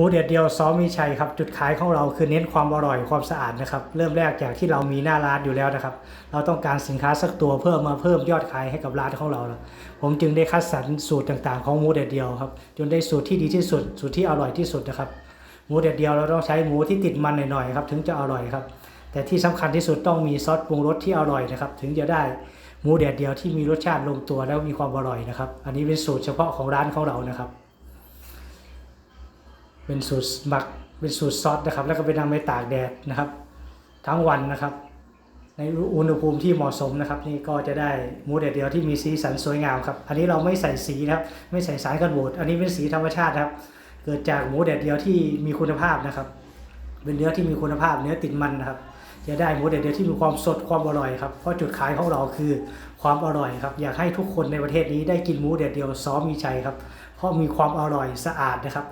มูเด็ดเดียวซอสมีชัยครับจุดขายของเราคือเน้นความอร่อยความสะอาดนะครับเริ่มแรกจากที่เรามีหน้าร้านอยู่แล้วนะครับ เราต้องการสินค้าสักตัวเพื่อมาเพิ่มยอดขายให้กับร้านของเรา ผมจึงได้คัดสรรสูตรต่างๆ ของหมูเด็ดเดียวครับจนได้สูตรที่ดีที่สุดสูตรที่อร่อยที่สุดนะครับหมูเด็ดเดียวเราต้องใช้หมูที่ติดมันหน่อยๆครับถึงจะอร่อยครับแต่ที่สำคัญที่สุดต้องมีซอสปรุงรสที่อร่อยนะครับถึงจะได้หมูแดดเดียวที่มีรสชาติลงตัวแล้วมีความอร่อยนะครับ อันนี้เป็นสูตรเฉพาะของร้านของเรานะครับ เป็นสูตรหมักเป็นสูตรซอสนะครับ แล้วก็ไปนำไปตากแดดนะครับ ทั้งวันนะครับ ในอุณหภูมิที่เหมาะสมนะครับ นี่ก็จะได้หมูแดดเดียวที่มีสีสันสวยงามครับ อันนี้เราไม่ใส่สีนะครับ ไม่ใส่สารกันบูดอันนี้เป็นสีธรรมชาติครับ เกิดจากหมูแดดเดียวที่มีคุณภาพนะครับ เป็นเนื้อที่มีคุณภาพเนื้อติดมันนะครับจะได้หมูแดดเดียวที่มีความสดความอร่อยครับ เพราะจุดขายของเราคือความอร่อยครับ อยากให้ทุกคนในประเทศนี้ได้กินหมูแดดเดียวซ้อมมีใจครับ เพราะมีความอร่อยสะอาดนะครับ